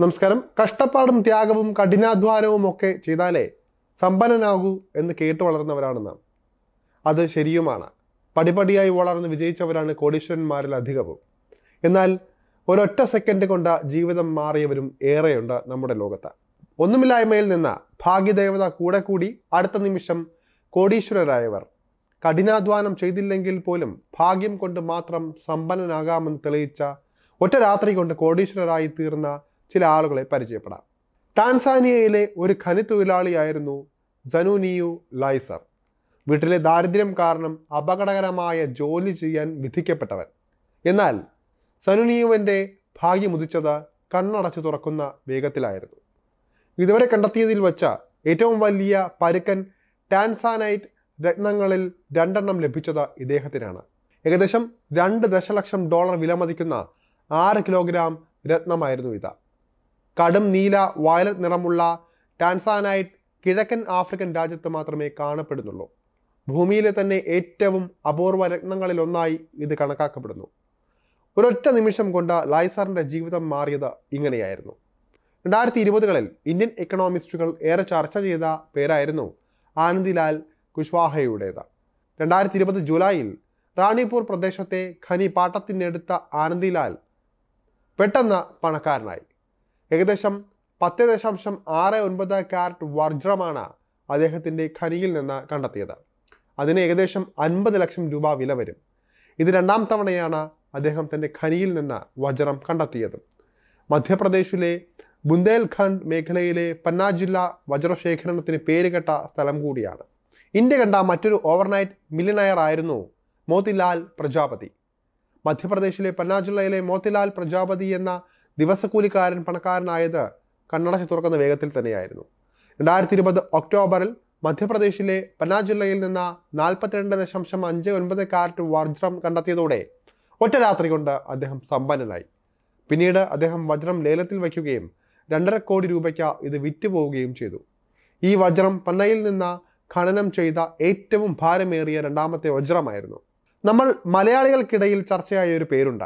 നമസ്കാരം. കഷ്ടപ്പാടും ത്യാഗവും കഠിനാധ്വാനവും ഒക്കെ ചെയ്താലേ സമ്പന്നനാകൂ എന്ന് കേട്ടു വളർന്നവരാണ് നാം. അത് ശരിയുമാണ്. പടിപടിയായി വളർന്ന് വിജയിച്ചവരാണ് കോടീശ്വരന്മാരിൽ അധികവും. എന്നാൽ ഒരൊറ്റ സെക്കൻഡ് കൊണ്ട് ജീവിതം മാറിയവരും ഏറെയുണ്ട് നമ്മുടെ ലോകത്ത്. ഒന്നുമില്ലായ്മയിൽ നിന്ന് ഭാഗ്യദേവത കൂടെ കൂടി അടുത്ത നിമിഷം കോടീശ്വരരായവർ. കഠിനാധ്വാനം ചെയ്തില്ലെങ്കിൽ പോലും ഭാഗ്യം കൊണ്ട് മാത്രം സമ്പന്നനാകാമെന്ന് തെളിയിച്ച ഒറ്റ രാത്രി കൊണ്ട് കോടീശ്വരരായി തീർന്ന ചില ആളുകളെ പരിചയപ്പെടാം. ടാൻസാനിയയിലെ ഒരു ഖനി തൊഴിലാളിയായിരുന്നു ജനുനിയു ലൈസർ. വീട്ടിലെ ദാരിദ്ര്യം കാരണം അപകടകരമായ ജോലി ചെയ്യാൻ വിധിക്കപ്പെട്ടവൻ. എന്നാൽ സനുനിയുവിന്റെ ഭാഗ്യമുദിച്ചത് കണ്ണടച്ചു തുറക്കുന്ന വേഗത്തിലായിരുന്നു. ഇതുവരെ കണ്ടെത്തിയതിൽ വച്ച ഏറ്റവും വലിയ പരുക്കൻ ടാൻസാനൈറ്റ് രത്നങ്ങളിൽ രണ്ടെണ്ണം ലഭിച്ചത് ഇദ്ദേഹത്തിനാണ്. ഏകദേശം രണ്ട് ദശലക്ഷം ഡോളർ വിലമതിക്കുന്ന ആറ് കിലോഗ്രാം രത്നമായിരുന്നു ഇത്. കടും നീല വയലറ്റ് നിറമുള്ള ടാൻസാനൈറ്റ് കിഴക്കൻ ആഫ്രിക്കൻ രാജ്യത്ത് മാത്രമേ കാണപ്പെടുന്നുള്ളൂ. ഭൂമിയിലെ തന്നെ ഏറ്റവും അപൂർവ രത്നങ്ങളിലൊന്നായി ഇത് കണക്കാക്കപ്പെടുന്നു. ഒരൊറ്റ നിമിഷം കൊണ്ട് ലൈസറിന്റെ ജീവിതം മാറിയത് ഇങ്ങനെയായിരുന്നു. രണ്ടായിരത്തി ഇരുപതുകളിൽ ഇന്ത്യൻ എക്കണോമിസ്റ്റുകൾ ഏറെ ചർച്ച ചെയ്ത പേരായിരുന്നു ആനന്ദിലാൽ കുശ്വാഹയുടേത്. രണ്ടായിരത്തി ഇരുപത് ജൂലൈയിൽ റാണിപൂർ പ്രദേശത്തെ ഖനി പാട്ടത്തിനെടുത്ത ആനന്ദിലാൽ പെട്ടെന്ന് പണക്കാരനായി. ഏകദേശം പത്ത് ദശാംശം ആറ് ഒൻപത് കാരറ്റ് വജ്രമാണ് അദ്ദേഹത്തിന്റെ ഖനിയിൽ നിന്ന് കണ്ടെത്തിയത്. അതിന് ഏകദേശം അൻപത് ലക്ഷം രൂപ വില വരും. ഇത് രണ്ടാം തവണയാണ് അദ്ദേഹം തന്റെ ഖനിയിൽ നിന്ന് വജ്രം കണ്ടെത്തിയത്. മധ്യപ്രദേശിലെ ബുന്ദേൽഖണ്ഡ് മേഖലയിലെ പന്ന ജില്ല വജ്രശേഖരണത്തിന് പേരുകെട്ട സ്ഥലം കൂടിയാണ്. ഇന്ത്യ കണ്ട മറ്റൊരു ഓവർനൈറ്റ് മില്യനയർ ആയിരുന്നു മോത്തിലാൽ പ്രജാപതി. മധ്യപ്രദേശിലെ പന്ന ജില്ലയിലെ മോത്തിലാൽ പ്രജാപതി എന്ന ദിവസക്കൂലിക്കാരൻ പണക്കാരനായത് കണ്ണടച്ച് തുറക്കുന്ന വേഗത്തിൽ തന്നെയായിരുന്നു. രണ്ടായിരത്തി ഇരുപത് ഒക്ടോബറിൽ മധ്യപ്രദേശിലെ പനാ ജില്ലയിൽ നിന്ന് നാൽപ്പത്തിരണ്ട് ദശാംശം അഞ്ച് ഒൻപത് കാരറ്റ് വജ്രം കണ്ടെത്തിയതോടെ ഒറ്റ രാത്രി കൊണ്ട് അദ്ദേഹം സമ്പന്നനായി. പിന്നീട് അദ്ദേഹം വജ്രം ലേലത്തിൽ വയ്ക്കുകയും രണ്ടര കോടി രൂപയ്ക്ക് ഇത് വിറ്റുപോവുകയും ചെയ്തു. ഈ വജ്രം പന്നയിൽ നിന്ന് ഖനനം ചെയ്ത ഏറ്റവും ഭാരമേറിയ രണ്ടാമത്തെ വജ്രമായിരുന്നു. നമ്മൾ മലയാളികൾക്കിടയിൽ ചർച്ചയായ ഒരു പേരുണ്ട്.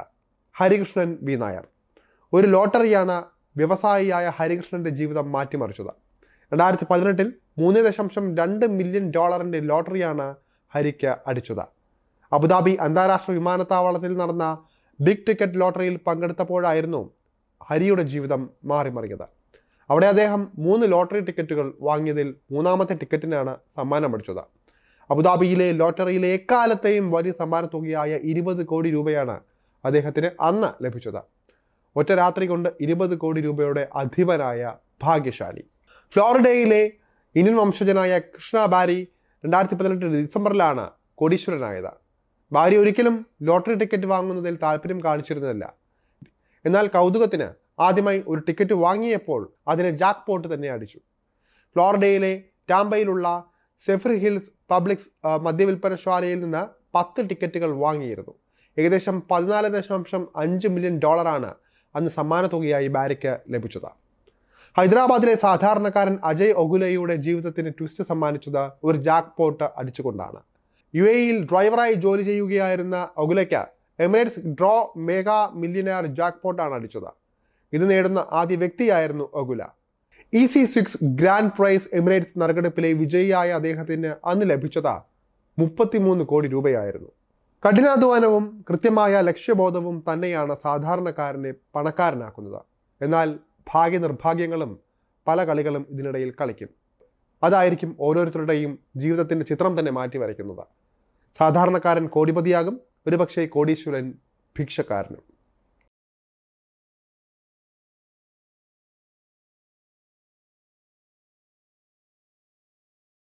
ഹരികൃഷ്ണൻ വി. നായർ. ഒരു ലോട്ടറിയാണ് വ്യവസായിയായ ഹരികൃഷ്ണന്റെ ജീവിതം മാറ്റിമറിച്ചത്. രണ്ടായിരത്തി പതിനെട്ടിൽ മൂന്ന് ദശാംശം രണ്ട് മില്യൺ ഡോളറിന്റെ ലോട്ടറിയാണ് ഹരിക്ക് അടിച്ചത്. അബുദാബി അന്താരാഷ്ട്ര വിമാനത്താവളത്തിൽ നടന്ന ബിഗ് ടിക്കറ്റ് ലോട്ടറിയിൽ പങ്കെടുത്തപ്പോഴായിരുന്നു ഹരിയുടെ ജീവിതം മാറിമറിയത് അവിടെ അദ്ദേഹം മൂന്ന് ലോട്ടറി ടിക്കറ്റുകൾ വാങ്ങിയതിൽ മൂന്നാമത്തെ ടിക്കറ്റിനാണ് സമ്മാനം അടിച്ചത്. അബുദാബിയിലെ ലോട്ടറിയിലെ എക്കാലത്തെയും വലിയ സമ്മാന തുകയായ ഇരുപത് കോടി രൂപയാണ് അദ്ദേഹത്തിന് അന്ന് ലഭിച്ചത്. ഒറ്റ രാത്രി കൊണ്ട് ഇരുപത് കോടി രൂപയുടെ അധിപനായ ഭാഗ്യശാലി. ഫ്ലോറിഡയിലെ ഇന്ത്യൻ വംശജനായ കൃഷ്ണ ബാരി രണ്ടായിരത്തി പതിനെട്ട് ഡിസംബറിലാണ് കോടീശ്വരനായത്. ബാരി ഒരിക്കലും ലോട്ടറി ടിക്കറ്റ് വാങ്ങുന്നതിൽ താല്പര്യം കാണിച്ചിരുന്നില്ല എന്നാൽ കൗതുകത്തിന് ആദ്യമായി ഒരു ടിക്കറ്റ് വാങ്ങിയപ്പോൾ അതിനെ ജാക്ക് പോട്ട് തന്നെ അടിച്ചു. ഫ്ലോറിഡയിലെ ടാമ്പയിലുള്ള സെഫർ ഹിൽസ് പബ്ലിക് മദ്യവിൽപ്പനശാലയിൽ നിന്ന് പത്ത് ടിക്കറ്റുകൾ വാങ്ങിയിരുന്നു. ഏകദേശം പതിനാല് ദശാംശം അഞ്ച് മില്യൺ ഡോളറാണ് അന്ന് സമ്മാന തുകയായി ബാരിക്ക് ലഭിച്ചത്. ഹൈദരാബാദിലെ സാധാരണക്കാരൻ അജയ് ഒഗുലയുടെ ജീവിതത്തിന് ട്വിസ്റ്റ് സമ്മാനിച്ചത് ഒരു ജാക്ക് പോട്ട് അടിച്ചുകൊണ്ടാണ്. യു എയിൽ ഡ്രൈവറായി ജോലി ചെയ്യുകയായിരുന്ന ഒഗുലയ്ക്ക് എമിറേറ്റ്സ് ഡ്രോ മെഗാ മില്യനയർ ജാക്ക് പോട്ടാണ് അടിച്ചത്. ഇത് നേടുന്ന ആദ്യ വ്യക്തിയായിരുന്നു ഒഗുല. E C six grand prize Emirates നറുക്കെടുപ്പിലെ വിജയിയായ അദ്ദേഹത്തിന് അന്ന് ലഭിച്ചത് മുപ്പത്തിമൂന്ന് കോടി രൂപയായിരുന്നു. കഠിനാധ്വാനവും കൃത്യമായ ലക്ഷ്യബോധവും തന്നെയാണ് സാധാരണക്കാരനെ പണക്കാരനാക്കുന്നത്. എന്നാൽ ഭാഗ്യനിർഭാഗ്യങ്ങളും പല കളികളും ഇതിനിടയിൽ കളിക്കും. അതായിരിക്കും ഓരോരുത്തരുടെയും ജീവിതത്തിന്റെ ചിത്രം തന്നെ മാറ്റി വരയ്ക്കുന്നത്. സാധാരണക്കാരൻ കോടിപതിയാകും ഒരുപക്ഷെ കോടീശ്വരൻ ഭിക്ഷക്കാരനും.